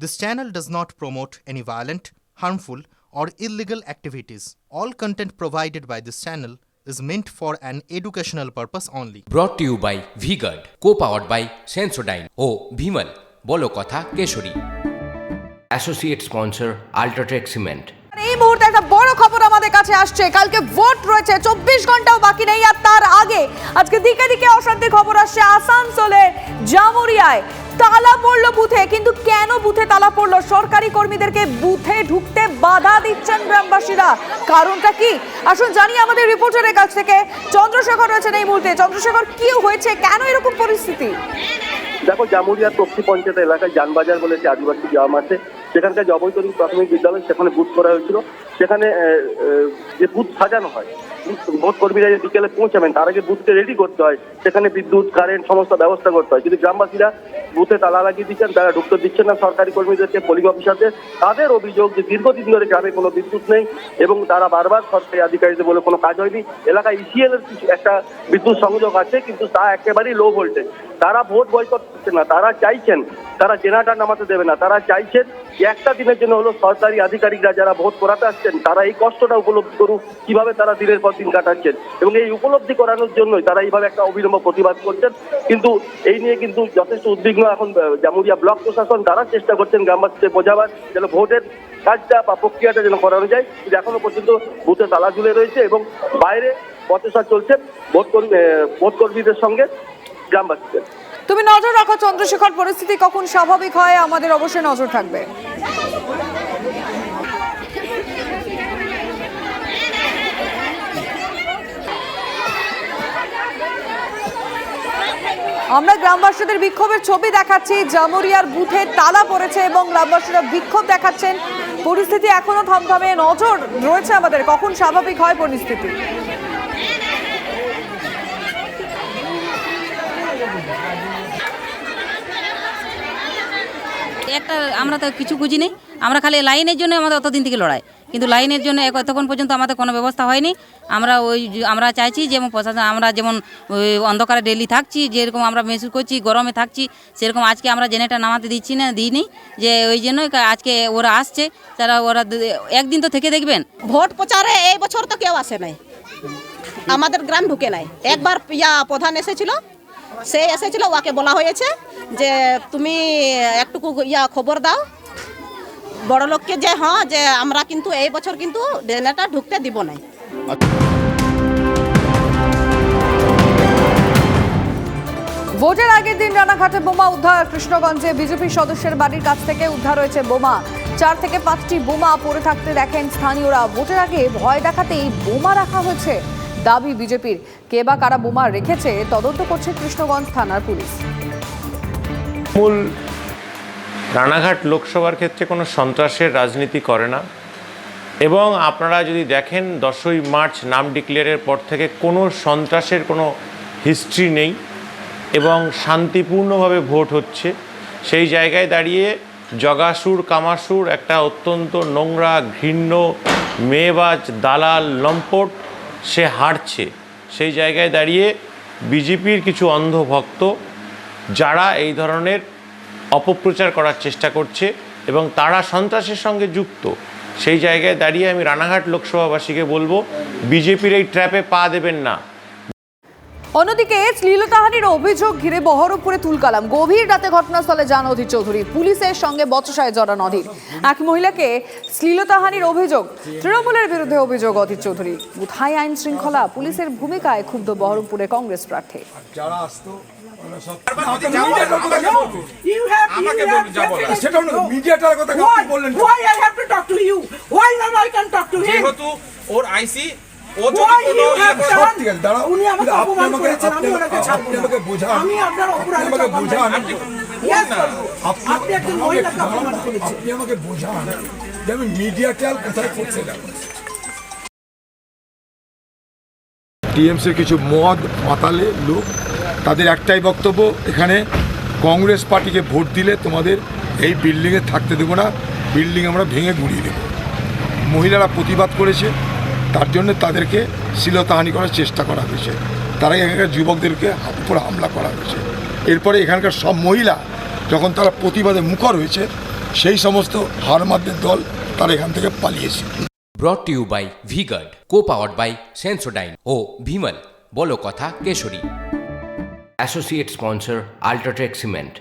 This channel does not promote any violent, harmful, or illegal activities. All content provided by this channel is meant for an educational purpose only. To you by V-Guard co powered by Sensodyne ও ভিমল বলো কথা Kesari associate sponsor UltraTech cement এই মুহূর্তে একটা বড় খবর আমাদের কাছে আসছে কালকে ভোট রয়েছে চব্বিশ ঘন্টাও বাকি নেই আর তার আগে আজকে দিকে দিকে অশান্তির খবর আসছে আসানসোলে জামুরিয়ায় তালা পড়ল বুথে, কিন্তু কেন বুথে তালা পড়ল? সরকারি কর্মীদেরকে বুথে ঢুকতে বাধা দিচ্ছেন গ্রামবাসীরা। কারণটা কি? আসুন জানি আমাদের রিপোর্টারের কাছ থেকে। চন্দ্রশেখর রয়েছেন এই মুহূর্তে। চন্দ্রশেখর, কি হয়েছে? কেন এরকম পরিস্থিতি? দেখো জামুরিয়া তক্তি পঞ্চায়েত এলাকায় যানবাজার বলে আদিবাসী গ্রাম আছে। সেখানকার অবৈতনিক প্রাথমিক বিদ্যালয়, সেখানে বুথ করা হয়েছিল। সেখানে যে বুথ সাজানো হয় ভোট কর্মীরা যে বিকেলে পৌঁছাবেন, তার আগে বুথকে রেডি করতে হয়, সেখানে বিদ্যুৎ কারেন্ট সমস্ত ব্যবস্থা করতে হয়। কিন্তু গ্রামবাসীরা বুথে তালা লাগিয়ে দিচ্ছেন, তারা ঢুকতে দিচ্ছেন না, সরকারি কর্মীদেরকে পোলিং অফিসারদের তাদের অভিযোগ যে দীর্ঘদিন ধরে গ্রামে কোনো বিদ্যুৎ নেই এবং তারা বারবার সরকারি আধিকারিকদের বলে কোনো কাজ হয়নি। এলাকায় ইসিএল এর কিছু একটা বিদ্যুৎ সংযোগ আছে, কিন্তু তা একেবারেই লো ভোল্টেজ তারা ভোট বয়কট করছে না, তারা চাইছেন, তারা জেনারেটার নামাতে দেবে না। তারা চাইছেন যে একটা দিনের জন্য হলো সরকারি আধিকারিকরা যারা ভোট করাতে আসছেন তারা এই কষ্টটা উপলব্ধি করুক, কীভাবে তারা দিনের পর দিন কাটাচ্ছেন। এবং এই উপলব্ধি করানোর জন্যই তারা এইভাবে একটা অবিলম্ব প্রতিবাদ করছেন। কিন্তু এই নিয়ে কিন্তু যথেষ্ট উদ্বিগ্ন এখন জামুরিয়া ব্লক প্রশাসন। তারা চেষ্টা করছেন গ্রামবাসীদের বোঝাবার, যেন ভোটের কাজটা বা প্রক্রিয়াটা যেন করানো যায়। কিন্তু এখনও পর্যন্ত বুথে তালা ঝুলে রয়েছে এবং বাইরে প্রচেষ্টা চলছে ভোট কর্মী ভোট কর্মীদের সঙ্গে গ্রামবাসীদের। তুমি নজর রাখো চন্দ্রশেখর, পরিস্থিতি কখন স্বাভাবিক হয়? আমাদের অবশ্যই নজর থাকবে। আমরা গ্রামবাসীদের বিক্ষোভের ছবি দেখাচ্ছি। জামুরিয়ার বুথে তালা পড়েছে এবং গ্রামবাসীরা বিক্ষোভ দেখাচ্ছেন। পরিস্থিতি এখনও থমথমে। নজর রয়েছে আমাদের। কখন স্বাভাবিক হয় পরিস্থিতি? একটা আমরা তো কিছু বুঝি নেই। আমরা খালি লাইনের জন্য আমাদের অতদিন থেকে লড়াই। কিন্তু লাইনের জন্য এতক্ষণ পর্যন্ত আমাদের কোনো ব্যবস্থা হয়নি। আমরা ওই আমরা চাইছি যেমন প্রশাসন আমরা যেমন ওই অন্ধকারে ডেলি থাকছি, যেরকম আমরা মেহসুস করছি, গরমে থাকছি, সেরকম আজকে আমরা জেনারেটার নামাতে দিচ্ছি না, দিইনি। যে ওই জন্যই আজকে ওরা আসছে, তারা ওরা একদিন তো থেকে দেখবেন। ভোট প্রচারে এই বছর তো কেউ আসে নাই। আমাদের গ্রাম ঢুকে নাই। একবার ইয়া প্রধান এসেছিল সে এসেছিল ওকে বলা হয়েছে যে তুমি একটুকু ইয়া খবর দাও। বড় লোককে যে হ্যাঁ যে আমরা কিন্তু এই বছর কিন্তু জেনারেটার ঢুকতে দিব নাই। ভোটের আগের দিন রানাঘাটে বোমা উদ্ধার, কৃষ্ণগঞ্জে বিজেপি সদস্যের বাড়ির কাছ থেকে উদ্ধার হয়েছে বোমা। চার থেকে পাঁচটি বোমা পড়ে থাকতে দেখেন স্থানীয়রা। ভোটের আগে ভয় দেখাতেই বোমা রাখা হয়েছে। দাবি বিজেপির। কে বা কারা বোমা রেখেছে, তদন্ত করছে কৃষ্ণগঞ্জ থানার পুলিশ। মূল রানাঘাট লোকসভার ক্ষেত্রে কোনো সন্ত্রাসের রাজনীতি করে না। এবং আপনারা যদি দেখেন, দশই মার্চ নাম ডিক্লেয়ারের পর থেকে কোনো সন্ত্রাসের কোনো হিস্ট্রি নেই এবং শান্তিপূর্ণভাবে ভোট হচ্ছে। সেই জায়গায় দাঁড়িয়ে জগাসুর, কামাসুর একটা অত্যন্ত নোংরা, ঘৃণ্য, মেয়েবাজ, দালাল, লম্পট সে হারছে। সেই জায়গায় দাঁড়িয়ে বিজেপির কিছু অন্ধভক্ত যারা এই ধরনের অপপ্রচার করার চেষ্টা করছে এবং তারা সন্ত্রাসের সঙ্গে যুক্ত, সেই জায়গায় দাঁড়িয়ে আমি রানাঘাট লোকসভাবাসীকে বলব, বিজেপির এই ট্র্যাপে পা দেবেন না। অন্যদিকে শ্লীলতাহানির অভিযোগ ঘিরে বহরমপুরে তুলকালাম। গভীর রাতে ঘটনাস্থলে যান অধীর চৌধুরী। পুলিশের সঙ্গে বচসায় জড়ান অধীর। এক মহিলাকে শ্লীলতাহানির অভিযোগ তৃণমূলের বিরুদ্ধে অভিযোগ অধীর চৌধুরী। কোথায় আইন শৃঙ্খলা পুলিশের ভূমিকায় ক্ষুব্ধ বহরমপুরে কংগ্রেস প্রার্থী। সেটা আপনি ইয়ে আমাকে বোঝান। যে আমি কোথায় করছে না টিএমসির কিছু মদ মাতালে লোক তাদের একটাই বক্তব্য এখানে কংগ্রেস পার্টিকে ভোট দিলে তোমাদের এই বিল্ডিংয়ে থাকতে দেবো না। বিল্ডিং আমরা ভেঙে গুড়িয়ে দেবো। মহিলারা প্রতিবাদ করেছে। তার জন্য তাদেরকে শ্লীলতাহানি করার চেষ্টা করা হয়েছে। তারা এখানকার যুবকদেরকে উপর হামলা করা হয়েছে। এরপরে এখানকার সব মহিলা যখন তারা প্রতিবাদে মুখর হয়েছে সেই সমস্ত হারমাদের দল তারা এখান থেকে পালিয়েছে। Brought you by V-Guard co powered by Sensodyne ও ভিমল বলো কথা Kesari. Associate sponsor UltraTech cement